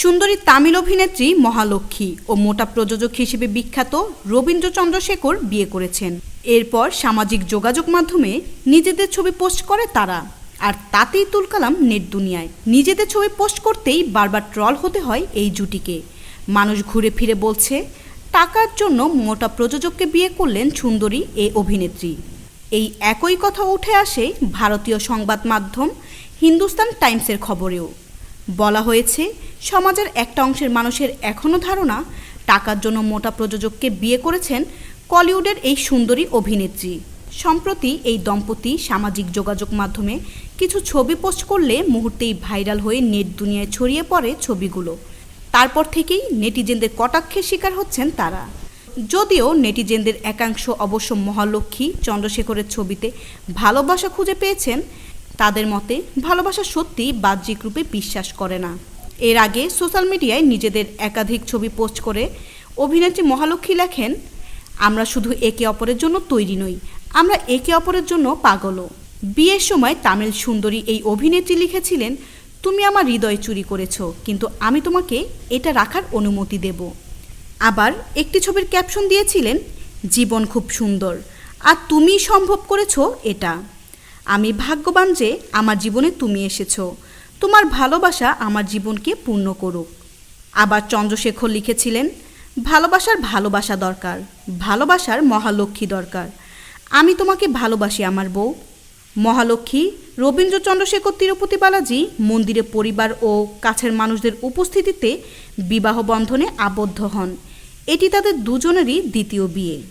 সুন্দরী তামিল অভিনেত্রী মহালক্ষ্মী ও মোটা প্রযোজক হিসেবে বিখ্যাত রবীন্দ্র চন্দ্রশেখর বিয়ে করেছেন। এরপর সামাজিক যোগাযোগ মাধ্যমে নিজেদের ছবি পোস্ট করে তারা। আর তাতেই তুলকালাম নেট দুনিয়ায়। নিজেদের ছবি পোস্ট করতেই বারবার ট্রল হতে হয় এই জুটিকে। মানুষ ঘুরে ফিরে বলছে, টাকার জন্য মোটা প্রযোজককে বিয়ে করলেন সুন্দরী এ অভিনেত্রী। এই একই কথা উঠে আসে ভারতীয় সংবাদ মাধ্যম হিন্দুস্তান টাইমসের খবরেও। বলা হয়েছে, সমাজের একটা অংশের মানুষের এখনও ধারণা, টাকার জন্য মোটা প্রযোজককে বিয়ে করেছেন কলিউডের এই সুন্দরী অভিনেত্রী। সম্প্রতি এই দম্পতি সামাজিক যোগাযোগ মাধ্যমে কিছু ছবি পোস্ট করলে মুহূর্তেই ভাইরাল হয়ে নেট দুনিয়ায় ছড়িয়ে পড়ে ছবিগুলো। তারপর থেকেই নেটিজেনদের কটাক্ষের শিকার হচ্ছেন তারা। যদিও নেটিজেনদের একাংশ অবশ্য মহালক্ষ্মী চন্দ্রশেখরের ছবিতে ভালোবাসা খুঁজে পেয়েছেন তাদের মতে, ভালোবাসা সত্যি বাহ্যিক রূপে বিশ্বাস করে না। এর আগে সোশ্যাল মিডিয়ায় নিজেদের একাধিক ছবি পোস্ট করে অভিনেত্রী মহালক্ষ্মী লেখেন, আমরা শুধু একে অপরের জন্য তৈরি নই, আমরা একে অপরের জন্য পাগলও। বিয়ের সময় তামিল সুন্দরী এই অভিনেত্রী লিখেছিলেন, তুমি আমার হৃদয় চুরি করেছ, কিন্তু আমি তোমাকে এটা রাখার অনুমতি দেব। আবার একটি ছবির ক্যাপশন দিয়েছিলেন, জীবন খুব সুন্দর, আর তুমি সম্ভব করেছ এটা। আমি ভাগ্যবান যে আমার জীবনে তুমি এসেছ। তোমার ভালোবাসা আমার জীবনকে পূর্ণ করুক। আবার চন্দ্রশেখর লিখেছিলেন, ভালোবাসার ভালোবাসা দরকার, ভালোবাসার মহালক্ষ্মী দরকার। আমি তোমাকে ভালোবাসি আমার বউ। মহালক্ষ্মী রবীন্দ্র চন্দ্রশেখর তিরুপতি বালাজি, মন্দিরে পরিবার ও কাছের মানুষদের উপস্থিতিতে বিবাহ বন্ধনে আবদ্ধ হন। এটি তাদের দুজনেরই দ্বিতীয় বিয়ে।